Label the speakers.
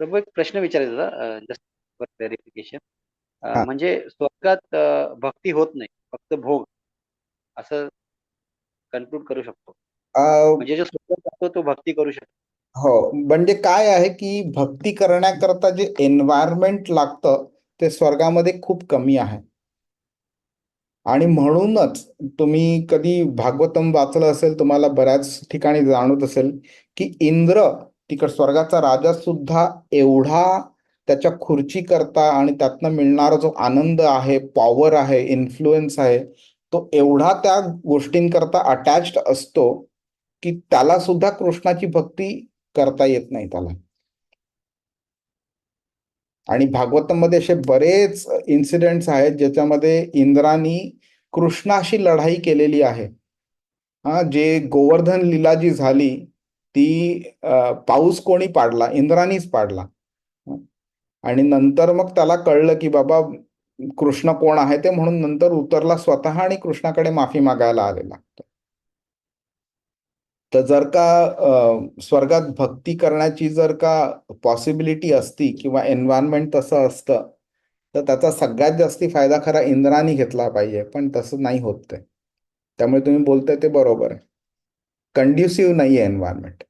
Speaker 1: प्रभू एक प्रश्न विचारायचा होता जस्ट फॉर क्लॅरिफिकेशन
Speaker 2: हा.
Speaker 1: म्हणजे स्वर्गात अ, भक्ती होत नाही फक्त भोग. असं कन्क्लूड करू शकतो.
Speaker 2: अ,
Speaker 1: म्हणजे जो स्वर्गात जातो तो भक्ती करू शकतो.
Speaker 2: हो. म्हणजे काय आहे की भक्ती करण्याकरता जे एन्व्हायरमेंट लागतं ते स्वर्गामध्ये खूप कमी आहे. आणि म्हणूनच तुम्ही कधी भागवतम वाचलं असेल तुम्हाला बऱ्याच ठिकाणी जाणवत असेल की इंद्र तिकड स्वर्गाचा राजा सुद्धा एवढा त्याच्या खुर्ची करता आणि त्यातनं मिळणारा जो आनंद आहे पॉवर आहे इन्फ्लुएन्स आहे तो एवढा त्या गोष्टींकरता अटॅच्ड असतो की त्याला सुद्धा कृष्णाची भक्ती करता येत नाही त्याला. आणि भागवतमध्ये असे बरेच इन्सिडेंट्स आहेत ज्याच्यामध्ये इंद्रानी कृष्णाशी लढाई केलेली आहे. हा जे गोवर्धन लीला जी झाली ती पाऊस कोणी पाडला इंद्रानीच पाडला. आणि नंतर मग त्याला कळलं की बाबा कृष्ण कोण आहे ते म्हणून नंतर उतरला स्वतः आणि कृष्णाकडे माफी मागायला आलेला. तर जर का स्वर्गात भक्ती करण्याची जर का पॉसिबिलिटी असती किंवा एन्व्हायरमेंट तसं असतं तर त्याचा सगळ्यात जास्ती फायदा खरा इंद्राने घेतला पाहिजे पण तसं नाही होत ते. त्यामुळे तुम्ही बोलताय ते बरोबर आहे. कंड्युसिव्ह नाही आहे एन्व्हायरमेंट.